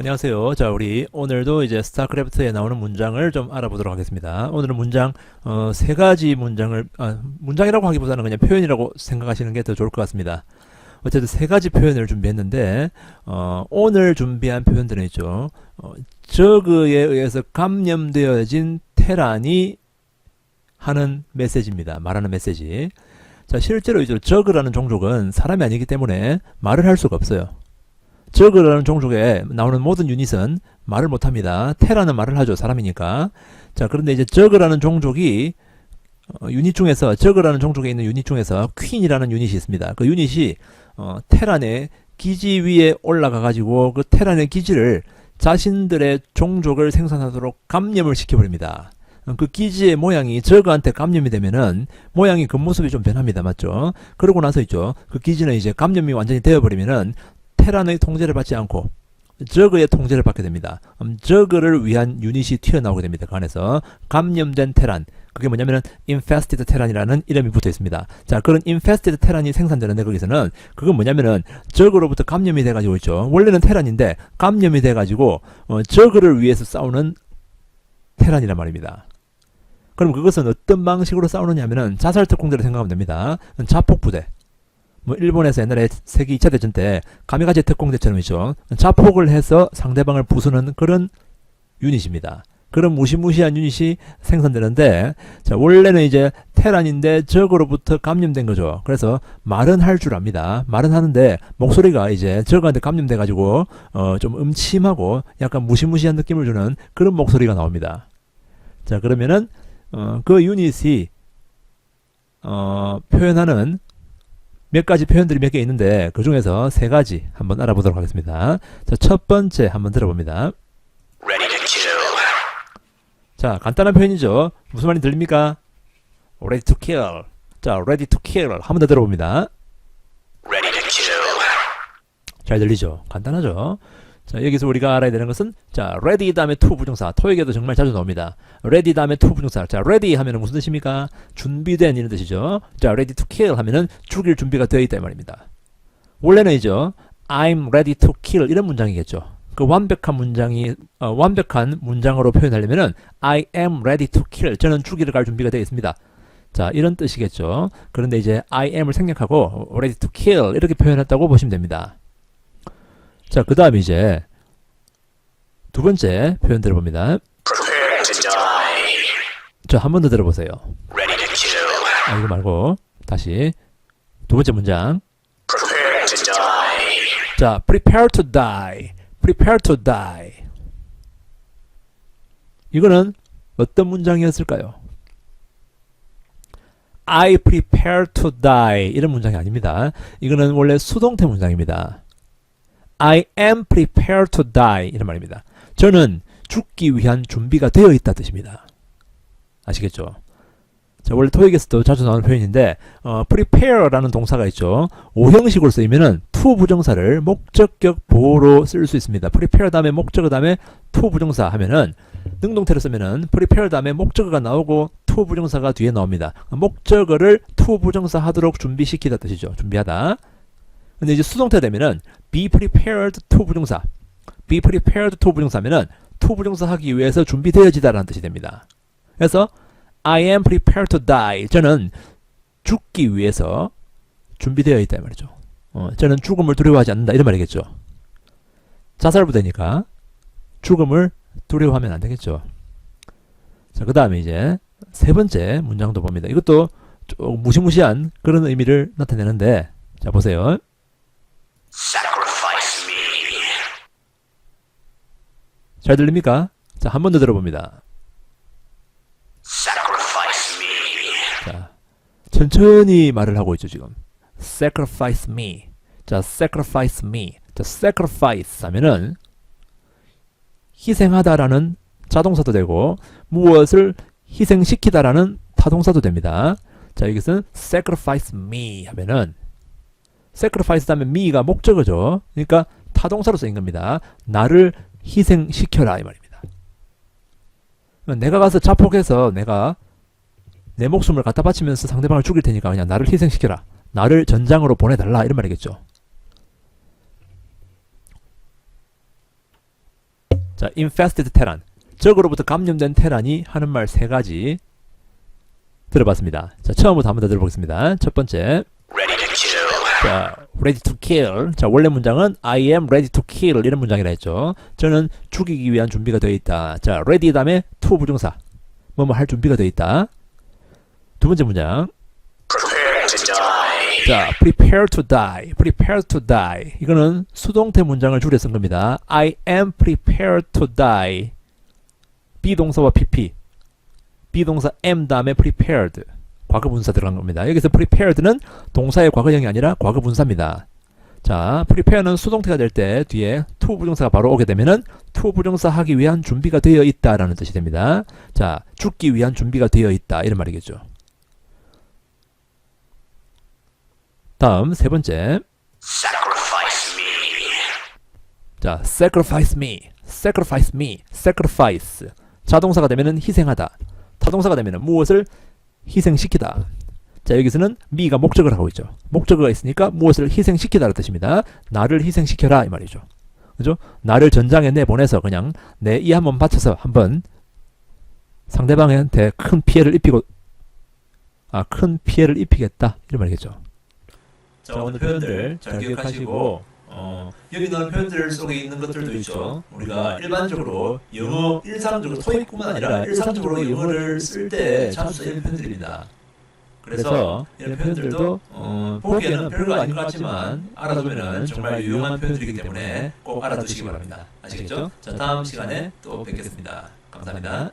안녕하세요. 자, 우리 오늘도 이제 스타크래프트에 나오는 문장을 좀 알아보도록 하겠습니다. 오늘은 문장 어, 세 가지 문장을 아, 문장이라고 하기보다는 그냥 표현이라고 생각하시는 게 더 좋을 것 같습니다. 어쨌든 세 가지 표현을 준비했는데 어, 오늘 준비한 표현들은 있죠. 어, 저그에 의해서 감염되어진 테란이 하는 메시지입니다. 말하는 메시지. 자, 실제로 이제 저그라는 종족은 사람이 아니기 때문에 말을 할 수가 없어요. 저그라는 종족에 나오는 모든 유닛은 말을 못합니다. 테라는 말을 하죠. 사람이니까. 자, 그런데 이제 저그라는 종족이 어, 유닛 중에서 저그라는 종족에 있는 유닛 중에서 퀸이라는 유닛이 있습니다. 그 유닛이 어, 테란의 기지 위에 올라가 가지고 그 테란의 기지를 자신들의 종족을 생산하도록 감염을 시켜버립니다. 어, 그 기지의 모양이 저그한테 감염이 되면은 모양이 겉모습이 좀 변합니다. 맞죠? 그러고 나서 있죠. 그 기지는 이제 감염이 완전히 되어버리면은 테란의 통제를 받지 않고 저그의 통제를 받게 됩니다. 음, 저그를 위한 유닛이 튀어나오게 됩니다. 그 안에서 감염된 테란 그게 뭐냐면은 infested 테란이라는 이름이 붙어 있습니다. 자, 그런 infested 테란이 생산되는데 거기서는 그건 뭐냐면은 저그로부터 감염이 돼 가지고 있죠. 원래는 테란인데 감염이 돼 가지고 어, 저그를 위해서 싸우는 테란이란 말입니다. 그럼 그것은 어떤 방식으로 싸우느냐면은 자살 특공대를 생각하면 됩니다. 자폭 부대. 뭐 일본에서 옛날에 세계 2차 대전 때 가미가제 특공대처럼이죠. 자폭을 해서 상대방을 부수는 그런 유닛입니다. 그런 무시무시한 유닛이 생산되는데 자, 원래는 이제 테란인데 적으로부터 감염된 거죠. 그래서 말은 할 줄 압니다. 말은 하는데 목소리가 이제 적한테 감염돼 가지고 어, 좀 음침하고 약간 무시무시한 느낌을 주는 그런 목소리가 나옵니다. 자, 그러면은 어, 그 유닛이 어, 표현하는 몇 가지 표현들이 몇 개 있는데 그 중에서 세 가지 한번 알아보도록 하겠습니다. 자, 첫 번째 한번 들어봅니다. 자, 간단한 표현이죠. 무슨 말이 들립니까? Ready to kill. 자, ready to kill. 한 번 더 들어봅니다. 잘 들리죠? 간단하죠? 자, 여기서 우리가 알아야 되는 것은 자, ready 다음에 to 부정사. 토익에도 정말 자주 나옵니다. ready 다음에 to 부정사. 자, ready 하면은 무슨 뜻입니까? 준비된 이런 뜻이죠. 자, ready to kill 하면은 죽일 준비가 되어 있다 이 말입니다. 원래는 이죠. I'm ready to kill 이런 문장이겠죠. 그 완벽한 문장이 어, 완벽한 문장으로 표현하려면은 I am ready to kill. 저는 죽이러 갈 준비가 되어 있습니다. 자, 이런 뜻이겠죠. 그런데 이제 I am을 생략하고 ready to kill 이렇게 표현했다고 보시면 됩니다. 자, 그 다음에 이제 두 번째 표현 들어봅니다. 자, 한 번 더 들어보세요. 아, 이거 말고 다시 두 번째 문장. 자, prepare to die. prepare to die. 이거는 어떤 문장이었을까요? I prepare to die 이런 문장이 아닙니다. 이거는 원래 수동태 문장입니다. I am prepared to die 이런 말입니다. 저는 죽기 위한 준비가 되어 있다 뜻입니다. 아시겠죠? 자, 원래 토익에서도 자주 나오는 표현인데 어, prepare라는 동사가 있죠. 오형식으로 쓰이면은 to 부정사를 목적격 보호로 쓸 수 있습니다. prepare 다음에 목적어 다음에 to 부정사 하면은 능동태로 쓰면은 prepare 다음에 목적어가 나오고 to 부정사가 뒤에 나옵니다. 목적어를 to 부정사 하도록 준비시키다 뜻이죠. 준비하다. 근데 이제 수동태 되면은 be prepared to 부정사. be prepared to 부정사면은 to 부정사 하기 위해서 준비되어지다라는 뜻이 됩니다. 그래서 I am prepared to die. 저는 죽기 위해서 준비되어 있다 이 말이죠. 어, 저는 죽음을 두려워하지 않는다 이런 말이겠죠. 자살부대니까 죽음을 두려워하면 안 되겠죠. 자, 그 다음에 이제 세 번째 문장도 봅니다. 이것도 좀 무시무시한 그런 의미를 나타내는데 자 보세요. Sacrifice me. 잘 들립니까? 자, 한 번 더 들어봅니다. Sacrifice me. 자, 천천히 말을 하고 있죠, 지금. sacrifice me. 자, sacrifice me. 자, sacrifice 하면은 희생하다라는 자동사도 되고 무엇을 희생시키다라는 타동사도 됩니다. 자, 여기서는 sacrifice me 하면은 sacrifice 다음에 me가 목적어죠. 그러니까 타동사로 쓰인 겁니다. 나를 희생시켜라 이 말입니다. 내가 가서 자폭해서 내가 내 목숨을 갖다 바치면서 상대방을 죽일 테니까 그냥 나를 희생시켜라. 나를 전장으로 보내달라. 이런 말이겠죠. 자, infested 테란. 적으로부터 감염된 테란이 하는 말 세 가지 들어봤습니다. 자, 처음부터 한번 더 들어보겠습니다. 첫 번째. 자, ready to kill. 자, 원래 문장은 I am ready to kill 이런 문장이라 했죠. 저는 죽이기 위한 준비가 되어 있다. 자, ready 다음에 to 부정사. 뭐 뭐 할 준비가 되어 있다. 두 번째 문장. Prepare to die. 자, prepare to die. prepare to die. 이거는 수동태 문장을 줄여 쓴 겁니다. I am prepared to die. 비동사와 pp. 비동사 am 다음에 prepared. 과거 분사 들어간 겁니다. 여기서 prepared는 동사의 과거형이 아니라 과거 분사입니다. 자, prepare는 수동태가 될 때 뒤에 to 부정사가 바로 오게 되면은 to 부정사 하기 위한 준비가 되어 있다라는 뜻이 됩니다. 자, 죽기 위한 준비가 되어 있다 이런 말이겠죠. 다음 세 번째. Sacrifice me. 자, sacrifice me, sacrifice me, sacrifice. 자동사가 되면은 희생하다. 타동사가 되면은 무엇을 희생시키다. 자, 여기서는 me가 목적을 하고 있죠. 목적어가 있으니까 무엇을 희생시키다라는 뜻입니다. 나를 희생시켜라 이 말이죠. 그죠? 나를 전장에 내보내서 그냥 내 이 한번 바쳐서 한번 상대방한테 큰 피해를 입히고 아, 큰 피해를 입히겠다 이런 말이겠죠. 자 오늘 표현들 잘 기억하시고 어, 여기 나온 표현들 속에 있는 것들도 있죠. 우리가 일반적으로 영어 일상적으로 토익뿐만 아니라 일상적으로 영어를 쓸 때 자주 쓰이는 표현들입니다. 그래서 이런 표현들도 어, 보기에는 별거 아닌 것 같지만 알아두면 정말 유용한 표현들이기 때문에 꼭 알아두시기 바랍니다. 아시겠죠? 자 다음 시간에 또 뵙겠습니다. 감사합니다.